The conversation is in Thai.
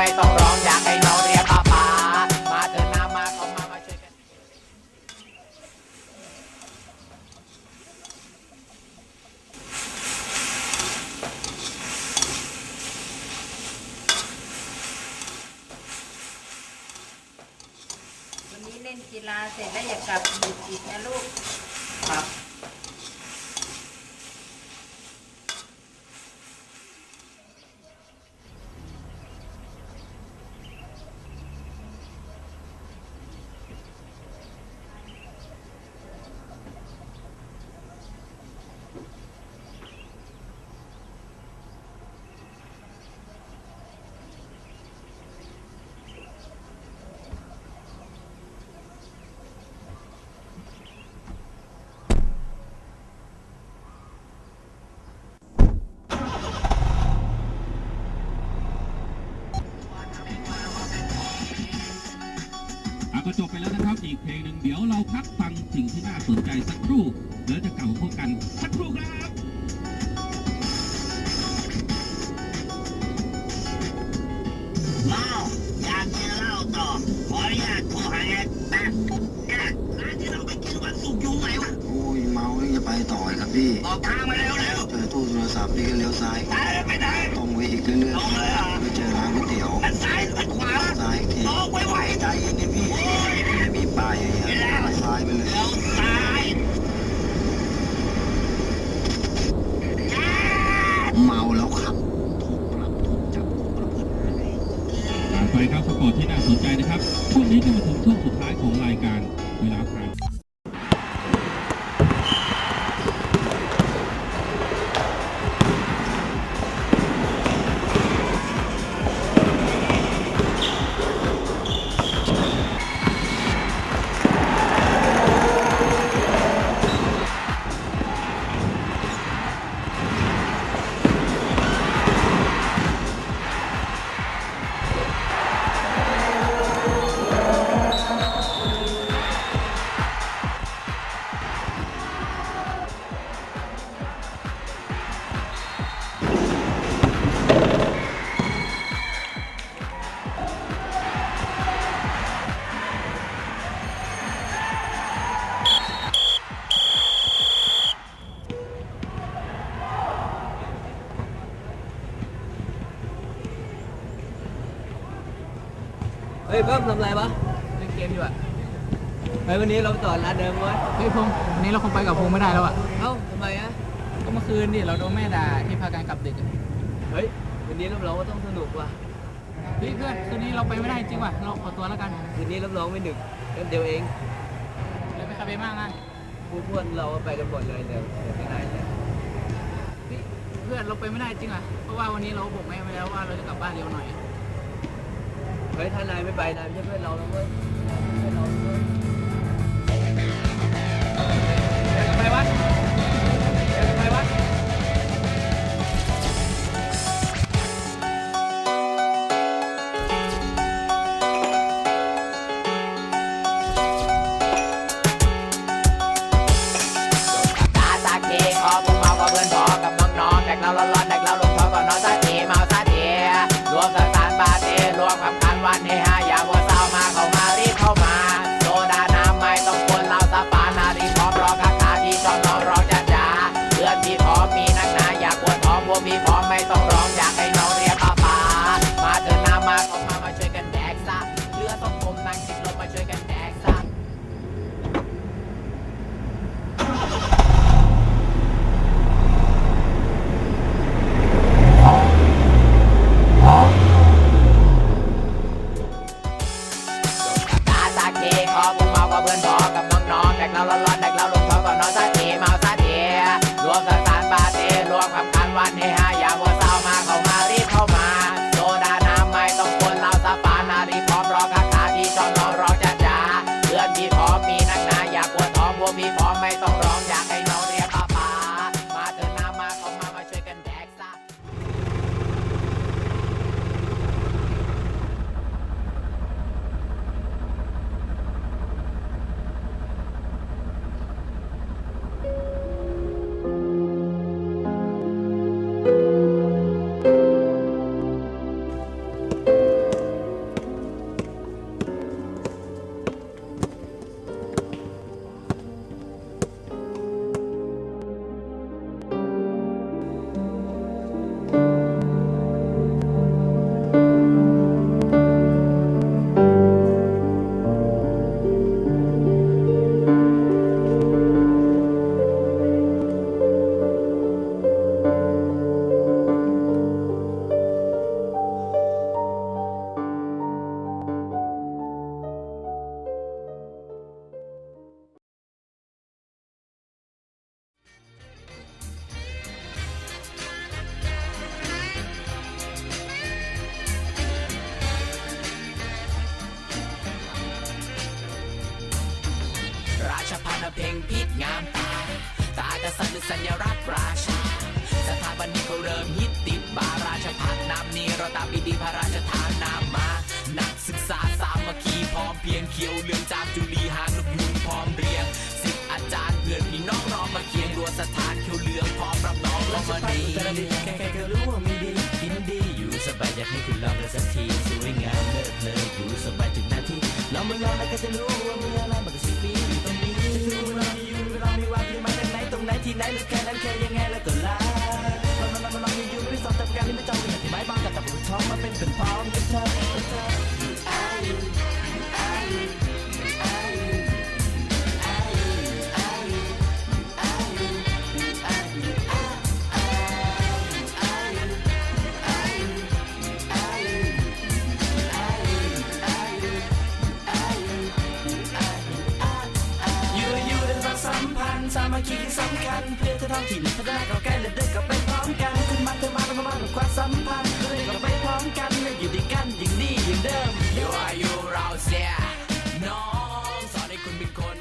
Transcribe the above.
ไม่ต้องร้องอยากให้น้องเรียกป้าป้ามาเถอะนะมาเข้ามามาช่วยกันวันนี้เล่นกีฬาเสร็จแล้วอย่ากลับดึกอีนะลูก ครับ จบไปแล้วนะครับอีกเพลงหนึ่งเดี๋ยวเราพักฟังสิ่งที่น่าสนใจสักครู่แล้วจะกลับมาพบกันสักครู่ครับเหล้าอยากกินเหล้าต่อขออนุญาตโทรหาแอดแป๊บแอดร้านที่เราไปกินวันศุกร์อยู่ไหนวะโอ้ยเมานี่จะไปต่ออีกครับพี่บอกทางมาเร็วเร็วเจอตู้โทรศัพท์นี่ก็เลี้ยวซ้ายๆซ้ายไปไหนตรงไปอีกเรื่อยตรงเลยเหรอ ฮ้ยเบิ้มทำไรวะเล่นเกมอยู่อะเฮ้ยวันนี้เราต่อร้านเดิมเว้ยเฮ้ยพงษ์วันนี้เราคงไปกับพงษ์ไม่ได้แล้วอะ เอ้าทำไมอะก็เมื่อคืนดิเราโดนแม่ด่าที่พากันกลับดึกอะเฮ้ยวันนี้รับรองว่าต้องสนุกว่ะเฮ้ยเพื่อนคืนนี้เราไปไม่ได้จริงว่ะ เราขอตัวแล้วกันคืนนี้รับรองไม่ดึกแป๊บเดียวเองเลยไปคาเฟ่มากนะพวกเพื่อนเราไปกันหมดเลยเดี๋ยวเดี๋ยวไม่ได้เลยเฮ้ยเพื่อนเราไปไม่ได้จริงอะ เพราะว่าวันนี้เราบอกแม่ไปแล้วว่าเราจะกลับบ้านเร็วหน่อย เฮ้ยถ้านายไม่ไปนายไม่ใช่เพื่อนเราแล้วเว้ยเพื่อนเราเว้ยทำไมวะทำไมวะตาสักทีขอพวกเมาก็เพื่อนพอกับน้องๆแดกเหล้าร้อนๆแดกเหล้า ไม่ต้องร้องอยากให้น้อง ราชพันธ์เพลงพิษงามตาตาจะสัตริยสัญลักษณ์ราชาสถาบันนี้เขาเริ่มฮิตติดบาราชพัฒนามนี้เราตามปิดีพระราชทานนามมานักศึกษาสามัคคีพร้อมเพียงเขียวเลืองจามจุลีหางนกยุงพร้อมเรียงสิบอาจารย์เพื่อนพี่น้องรอมาเคียงรัวสถานเขียวเลืองพร้อมรับน้องลอมาดีใครๆก็รู้ว่ามีดีกินดีอยู่สบายอยากให้คุณลอง ที่สำคัญเพื่อจะทำถิ่นพัฒนาเราใกล้และเดินกับไปพร้อมกันคุณมาเธอมาเรามาความสัมพันธ์เดินกับไปพร้อมกันและอยู่ด้วยกันอย่างนี้อย่างเดิม You are you เราเสียน้องสอนให้คุณเป็นคน